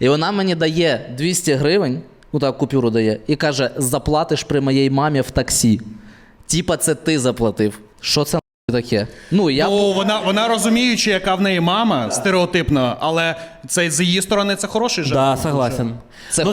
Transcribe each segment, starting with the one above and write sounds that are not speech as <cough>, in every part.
І вона мені дає 200 гривень, ну так купюру дає, і каже: заплатиш при моїй мамі в таксі. Тіпа, це ти заплатив. Що це таке? Ну, я. Ну, вона, вона розуміючи, яка в неї мама стереотипно, але це з її сторони це хороший жарт. Да, согласен. Це ну.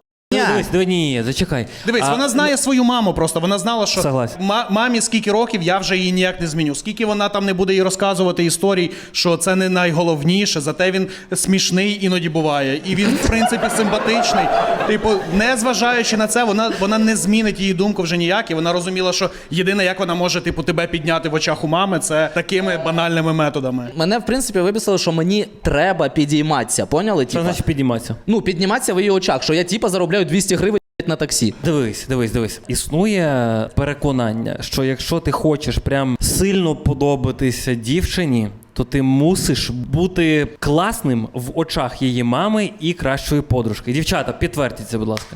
Дивись, дивись, ні, зачекай. Дивись, А, вона знає свою маму просто. Вона знала, що Согласен. ма- мамі скільки років я вже її ніяк не зміню. Скільки вона там не буде їй розказувати історій, що це не найголовніше, зате він смішний іноді буває. І він, в принципі, симпатичний. Типу, не зважаючи на це, вона, вона не змінить її думку вже ніяк. І вона розуміла, що єдине, як вона може типу, тебе підняти в очах у мами, це такими банальними методами. Мене, в принципі, виписали, що мені треба підійматися. Поняли? Що Типа? значить підніматися? Ну, підніматися в її очах, що я типа заробляю 200 гривень на таксі. Дивись, дивись, дивись. Існує переконання, що якщо ти хочеш прям сильно подобатися дівчині, то ти мусиш бути класним в очах її мами і кращої подружки. Дівчата, підтвердіть це, будь ласка.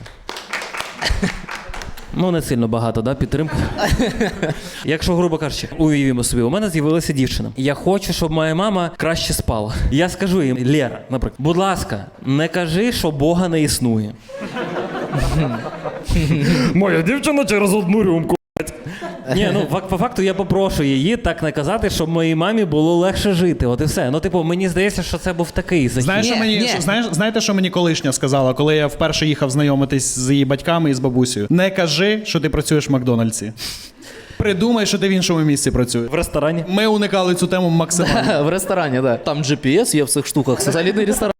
<laughs> Ну, не сильно багато, да, підтримки. <laughs> Якщо, грубо кажучи, уявімо собі, у мене з'явилася дівчина. Я хочу, щоб моя мама краще спала. Я скажу їм, Лера, наприклад, будь ласка, не кажи, що Бога не існує. Моя дівчина через одну рюмку. Ні, ну фак- по факту я попрошу її так не казати, щоб моїй мамі було легше жити. От і все. Ну, типу, мені здається, що це був такий захід. Знаєш, Ні, що мені ні. що- знаєш, знаєте, що мені колишня сказала, коли я вперше їхав знайомитись з її батьками і з бабусею? Не кажи, що ти працюєш в Макдональдсі. Придумай, що ти в іншому місці працюєш. В ресторані. Ми уникали цю тему максимально. <laughs> В ресторані, да. Там GPS є в цих штуках. Це солідний ресторан.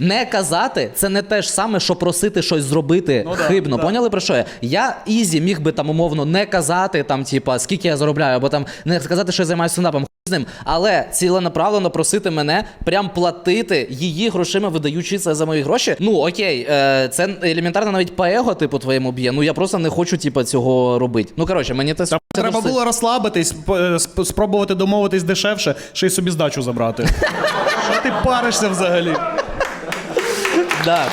Не казати це не те ж саме, що просити щось зробити Ну да, хибно. да. Поняли про що я? Я ізі міг би там умовно не казати, там, типа, скільки я заробляю, або там не сказати, що я займаюся стендапом. хуй з ним. Але ціленаправленно просити мене прям платити її грошима, видаючи це за мої гроші. Ну окей, е, це елементарно навіть по его, типу, твоєму б'є. Ну я просто не хочу, типу, цього робити. Ну коротше, мені це, це Треба досить- було розслабитись, п- е, сп- спробувати домовитись дешевше, ще й собі здачу забрати. <laughs> Що ти паришся взагалі? Да.